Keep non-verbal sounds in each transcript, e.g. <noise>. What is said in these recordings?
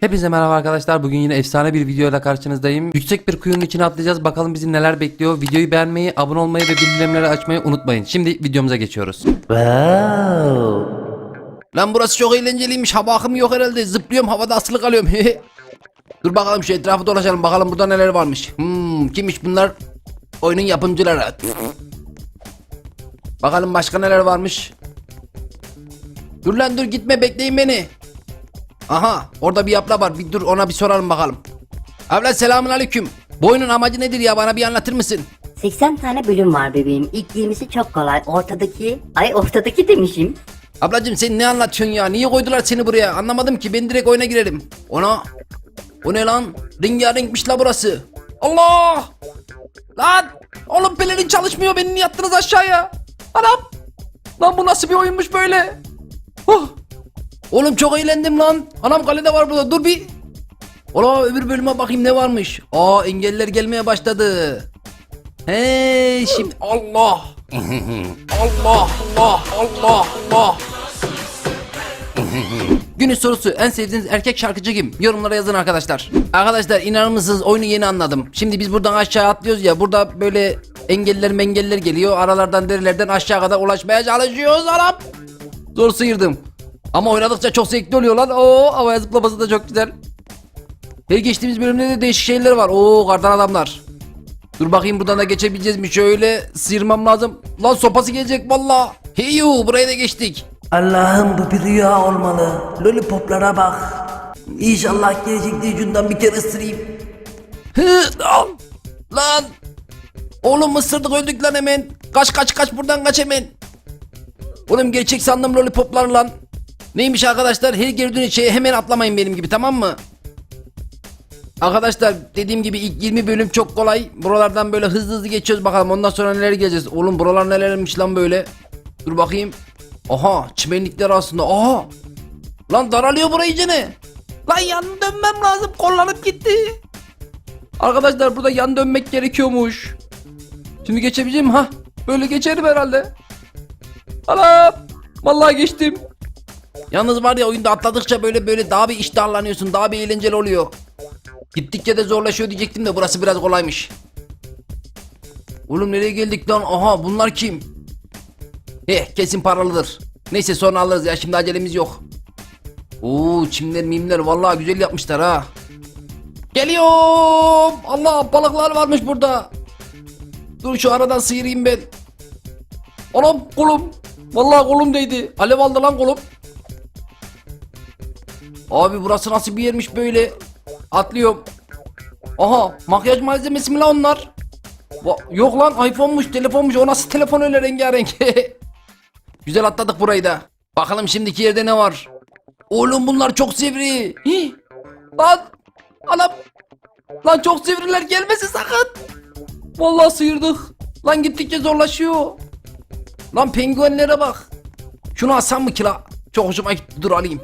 Hepinize merhaba arkadaşlar. Bugün yine efsane bir videoyla karşınızdayım. Yüksek bir kuyunun içine atlayacağız. Bakalım bizi neler bekliyor. Videoyu beğenmeyi, abone olmayı ve bildirimleri açmayı unutmayın. Şimdi videomuza geçiyoruz. Lan burası çok eğlenceliymiş. Hava akımı yok herhalde. Zıplıyorum havada asılı kalıyorum. <laughs> Dur bakalım şu etrafı dolaşalım. Bakalım burada neler varmış. Hmm, kimmiş bunlar? Oyunun yapımcıları. Bakalım başka neler varmış. Dur lan dur gitme bekleyin beni. Aha orada bir abla var bir dur ona bir soralım bakalım. Abla selamun aleyküm. Bu oyunun amacı nedir ya bana bir anlatır mısın? 80 tane bölüm var bebeğim. İlk 20'si çok kolay. Ortadaki, ay ortadaki demişim. Ablacım sen ne anlatıyorsun ya? Niye koydular seni buraya? Anlamadım ki ben direkt oyuna girelim. Ona o ne lan? Rengarenkmiş la burası. Allah! Lan! Oğlum pelerin çalışmıyor beni niye attınız aşağıya? Anam! Lan bu nasıl bir oyunmuş böyle? Oh! Oğlum çok eğlendim lan. Anam kalede var burada dur bir. Ola öbür bölüme bakayım ne varmış. Aa engeller gelmeye başladı. He şimdi Allah. Allah Allah Allah Allah. Günün sorusu en sevdiğiniz erkek şarkıcı kim? Yorumlara yazın arkadaşlar. Arkadaşlar inanır mısınız oyunu yeni anladım. Şimdi biz buradan aşağı atlıyoruz ya burada böyle engeller mengeller geliyor. Aralardan derilerden aşağı kadar ulaşmaya çalışıyoruz Arap. Zor sıyırdım. Ama oynadıkça çok zevkli oluyor lan. Oo havaya zıplaması da çok güzel. Her geçtiğimiz bölümde de değişik şeyler var. Oo kardan adamlar. Dur bakayım buradan da geçebileceğiz mi? Şöyle sıyırmam lazım. Lan sopası gelecek valla. Heyu buraya da geçtik. Allah'ım bu bir rüya olmalı. Lollipoplara bak. İnşallah gelecekte ucundan bir kere ısırayım. Hı, lan. Lan. Oğlum ısırdık öldük lan hemen. Kaç kaç kaç buradan kaç hemen. Oğlum gerçek sandım lollipoplar lan. Neymiş arkadaşlar her girdiğiniz şeye hemen atlamayın benim gibi tamam mı? Arkadaşlar dediğim gibi ilk 20 bölüm çok kolay. Buralardan böyle hızlı hızlı geçiyoruz bakalım ondan sonra neler geleceğiz. Oğlum buralar nelermiş lan böyle. Dur bakayım. Aha çimenlikler aslında. Aha. Lan daralıyor burayı iyice Lan yan dönmem lazım kollanıp gitti. Arkadaşlar burada yan dönmek gerekiyormuş. Şimdi geçebileceğim ha. Böyle geçerim herhalde. Anam. Vallahi geçtim. Yalnız var ya oyunda atladıkça böyle böyle daha bir iştahlanıyorsun. Daha bir eğlenceli oluyor. Gittikçe de zorlaşıyor diyecektim de burası biraz kolaymış. Oğlum nereye geldik lan? Aha bunlar kim? Eh kesin paralıdır. Neyse sonra alırız ya şimdi acelemiz yok. Oo çimler mimler vallahi güzel yapmışlar ha. Geliyorum. Allah balıklar varmış burada. Dur şu aradan sıyırayım ben. Anam kolum. Vallahi kolum değdi. Alev aldı lan kolum. Abi burası nasıl bir yermiş böyle? Atlıyorum. Aha makyaj malzemesi mi lan onlar? Va- Yok lan iPhone'muş telefonmuş o nasıl telefon öyle rengarenk. <laughs> Güzel atladık burayı da. Bakalım şimdiki yerde ne var? Oğlum bunlar çok sivri. Lan anam. Lan çok sivriler gelmesin sakın. Vallahi sıyırdık. Lan gittikçe zorlaşıyor. Lan penguenlere bak. Şunu alsam mı ki la? Çok hoşuma gitti dur alayım.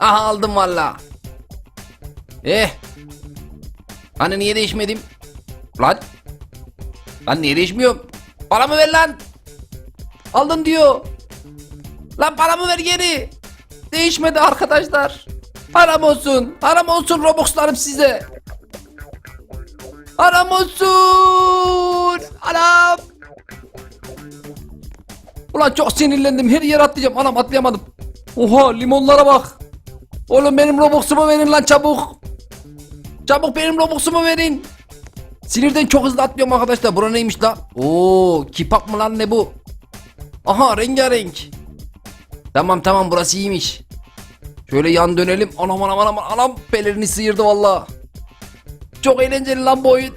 Aha aldım valla. Eh. Hani niye değişmedim? Lan. Lan niye değişmiyorum? Paramı ver lan. Aldın diyor. Lan paramı ver geri. Değişmedi arkadaşlar. Haram olsun. Haram olsun Robux'larım size. Haram olsun. Anam. Ulan çok sinirlendim. Her yere atlayacağım. Anam atlayamadım. Oha limonlara bak. Oğlum benim Robux'umu verin lan çabuk. Çabuk benim Robux'umu verin. Sinirden çok hızlı atlıyorum arkadaşlar. Bura neymiş la? Oo, kipap mı lan ne bu? Aha rengarenk. Tamam tamam burası iyiymiş. Şöyle yan dönelim. Anam anam anam anam pelerini sıyırdı valla. Çok eğlenceli lan bu oyun.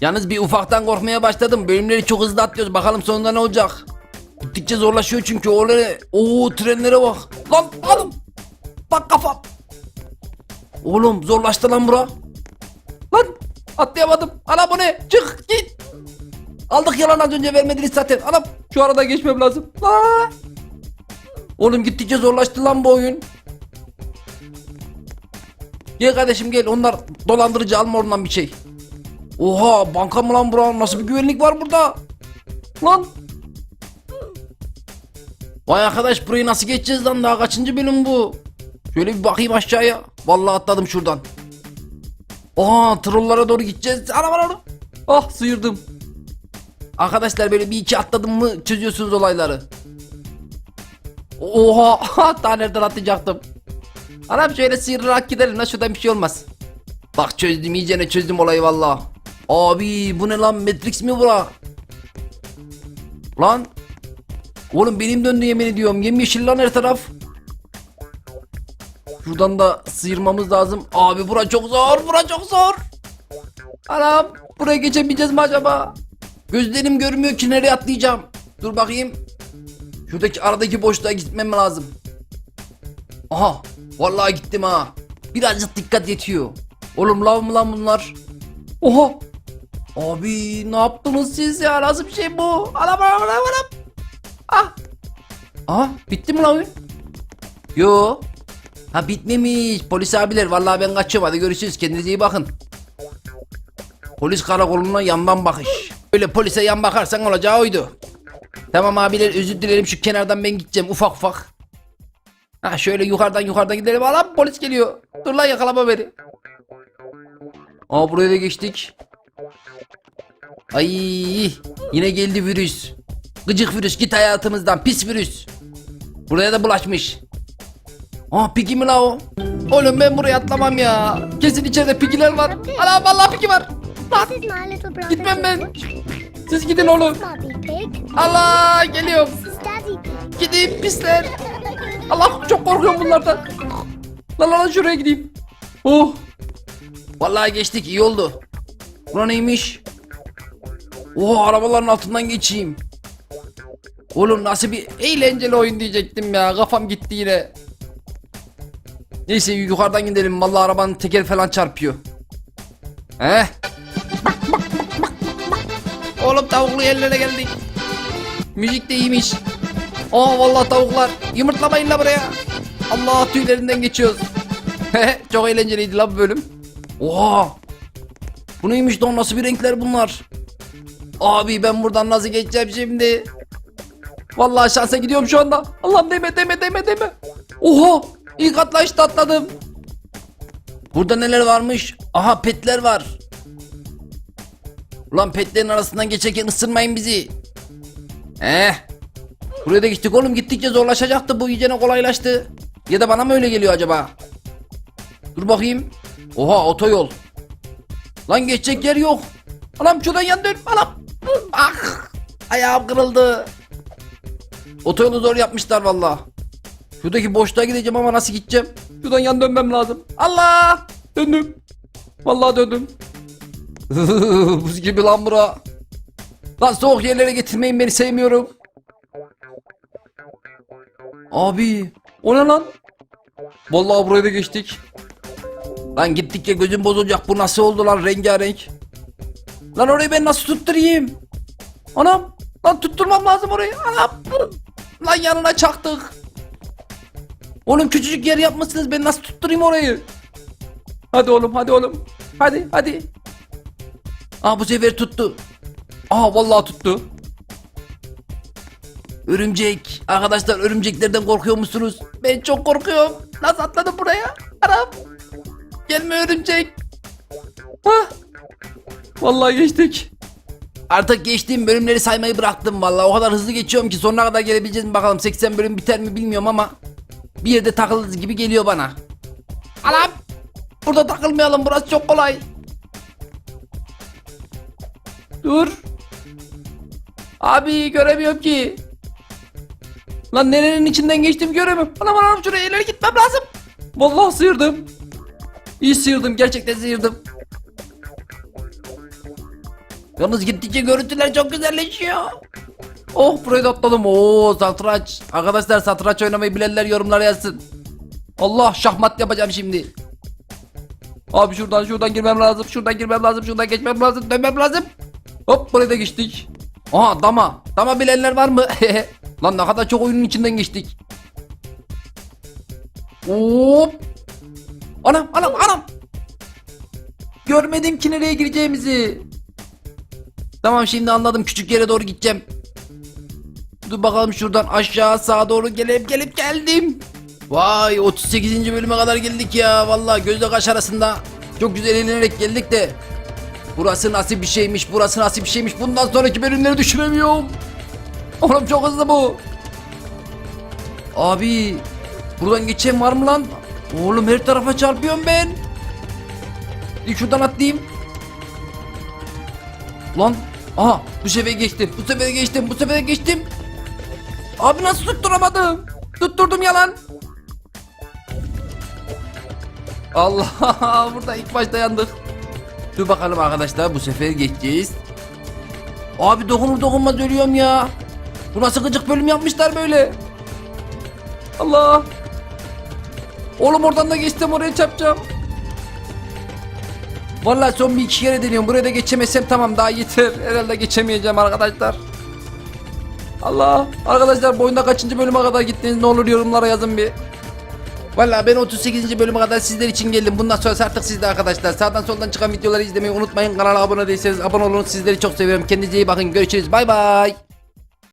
Yalnız bir ufaktan korkmaya başladım. Bölümleri çok hızlı atlıyoruz. Bakalım sonunda ne olacak. Gittikçe zorlaşıyor çünkü o ne? Oo trenlere bak. Lan lan. Bak kafam. Oğlum zorlaştı lan bura. Lan atlayamadım. Ana bu ne? Çık git. Aldık yalan az önce vermediniz zaten. Anam şu arada geçmem lazım. Aa! Oğlum gittikçe zorlaştı lan bu oyun. Gel kardeşim gel onlar dolandırıcı alma oradan bir şey. Oha banka mı lan bura nasıl bir güvenlik var burada? Lan. Vay arkadaş burayı nasıl geçeceğiz lan daha kaçıncı bölüm bu? Şöyle bir bakayım aşağıya. Vallahi atladım şuradan. Aa trollara doğru gideceğiz. Ana ana ana. Ah sıyırdım. Arkadaşlar böyle bir iki atladım mı çözüyorsunuz olayları. Oha <laughs> daha nereden atlayacaktım. Anam şöyle sıyırarak gidelim lan şuradan bir şey olmaz. Bak çözdüm iyicene çözdüm olayı valla. Abi bu ne lan Matrix mi bura? Lan. Oğlum benim döndü yemin ediyorum. Yemyeşil lan her taraf. Şuradan da sıyırmamız lazım. Abi bura çok zor. Bura çok zor. Anam buraya geçebileceğiz mi acaba? Gözlerim görmüyor ki nereye atlayacağım. Dur bakayım. Şuradaki aradaki boşluğa gitmem lazım. Aha vallahi gittim ha. Birazcık dikkat yetiyor. Oğlum lav mı lan bunlar? Oha. Abi ne yaptınız siz ya? Nasıl bir şey bu? Anam anam anam anam. Ah. Aha bitti mi lan oyun? Yo. Ha bitmemiş. Polis abiler vallahi ben kaçıyorum. Hadi görüşürüz. Kendinize iyi bakın. Polis karakoluna yandan bakış. Öyle polise yan bakarsan olacağı oydu. Tamam abiler özür dilerim şu kenardan ben gideceğim ufak ufak. Ha şöyle yukarıdan yukarıdan gidelim. Alan polis geliyor. Dur lan yakalama beni. Aa buraya da geçtik. Ay yine geldi virüs. Gıcık virüs git hayatımızdan pis virüs. Buraya da bulaşmış. Aa pigi mi la o? Oğlum ben buraya atlamam ya. Kesin içeride pigiler var. Ana vallahi pigi var. Lan gitmem ben. Siz gidin oğlum. Allah geliyorum. Gideyim pisler. <laughs> Allah çok korkuyorum bunlardan. Lan lan şuraya gideyim. Oh. Vallahi geçtik iyi oldu. Bura neymiş? Oh arabaların altından geçeyim. Oğlum nasıl bir eğlenceli oyun diyecektim ya. Kafam gitti yine. Neyse yukarıdan gidelim. Vallahi arabanın teker falan çarpıyor. Heh. Oğlum tavuklu yerlere geldik. Müzik de iyiymiş. Aa vallahi tavuklar. Yumurtlamayın la buraya. Allah tüylerinden geçiyoruz. Çok eğlenceliydi la bu bölüm. Oha. Bu neymiş lan nasıl bir renkler bunlar? Abi ben buradan nasıl geçeceğim şimdi? Vallahi şansa gidiyorum şu anda. Allah'ım deme deme deme deme. Oha. İlk atlayışta atladım. Burada neler varmış? Aha petler var. Ulan petlerin arasından geçerken ısırmayın bizi. Eh. Buraya da gittik oğlum gittikçe zorlaşacaktı bu iyicene kolaylaştı. Ya da bana mı öyle geliyor acaba? Dur bakayım. Oha otoyol. Lan geçecek yer yok. Anam şuradan yan dön. Anam. Ah. Ayağım kırıldı. Otoyolu zor yapmışlar valla. Şuradaki boşluğa gideceğim ama nasıl gideceğim? Şuradan yan dönmem lazım. Allah. Döndüm. Vallahi döndüm. <laughs> Buz gibi lan bura. Lan soğuk yerlere getirmeyin beni sevmiyorum. Abi o ne lan? Vallahi buraya da geçtik. Lan gittikçe gözüm bozulacak. Bu nasıl oldu lan rengarenk? Lan orayı ben nasıl tutturayım? Anam. Lan tutturmam lazım orayı. Anam. Lan yanına çaktık. Oğlum küçücük yer yapmışsınız. Ben nasıl tutturayım orayı? Hadi oğlum hadi oğlum. Hadi hadi. Aa bu sefer tuttu. Aa vallahi tuttu. Örümcek. Arkadaşlar örümceklerden korkuyor musunuz? Ben çok korkuyorum. Nasıl atladım buraya? Anam. Gelme örümcek. Hah. Vallahi geçtik. Artık geçtiğim bölümleri saymayı bıraktım vallahi. O kadar hızlı geçiyorum ki sonuna kadar gelebileceğiz mi bakalım. 80 bölüm biter mi bilmiyorum ama bir yerde takılırız gibi geliyor bana. Anam. Burada takılmayalım burası çok kolay. Dur. Abi göremiyorum ki. Lan nerenin içinden geçtim göremiyorum. Anam anam şuraya ileri gitmem lazım. Vallahi sıyırdım. İyi sıyırdım gerçekten sıyırdım. Yalnız gittikçe görüntüler çok güzelleşiyor. Oh burayı da atladım. Oo satranç. Arkadaşlar satranç oynamayı bilenler yorumlara yazsın. Allah şahmat yapacağım şimdi. Abi şuradan şuradan girmem lazım. Şuradan girmem lazım. Şuradan geçmem lazım. Dönmem lazım. Hop buraya da geçtik. Aha dama. Dama bilenler var mı? <laughs> Lan ne kadar çok oyunun içinden geçtik. Hop. Anam anam anam. Görmedim ki nereye gireceğimizi. Tamam şimdi anladım küçük yere doğru gideceğim. Dur bakalım şuradan aşağı sağa doğru gelip gelip geldim. Vay 38. bölüme kadar geldik ya. Vallahi gözle kaş arasında. Çok güzel eğlenerek geldik de. Burası nasıl bir şeymiş, burası nasıl bir şeymiş. Bundan sonraki bölümleri düşünemiyorum. Oğlum çok hızlı bu. Abi buradan geçen var mı lan? Oğlum her tarafa çarpıyorum ben. Bir şuradan atlayayım. Lan aha bu sefer geçtim. Bu sefer geçtim. Bu sefer geçtim. Abi nasıl tutturamadım? Tutturdum yalan. Allah <laughs> burada ilk başta yandık. Dur bakalım arkadaşlar bu sefer geçeceğiz. Abi dokunur dokunmaz ölüyorum ya. Bu nasıl gıcık bölüm yapmışlar böyle. Allah. Oğlum oradan da geçtim oraya çarpacağım. Vallahi son bir iki kere deniyorum. Buraya da geçemezsem tamam daha yeter. Herhalde geçemeyeceğim arkadaşlar. Allah. Arkadaşlar bu oyunda kaçıncı bölüme kadar gittiniz ne olur yorumlara yazın bir. Valla ben 38. bölüme kadar sizler için geldim. Bundan sonra artık sizde arkadaşlar. Sağdan soldan çıkan videoları izlemeyi unutmayın. Kanala abone değilseniz abone olun. Sizleri çok seviyorum. Kendinize iyi bakın. Görüşürüz. Bay bay.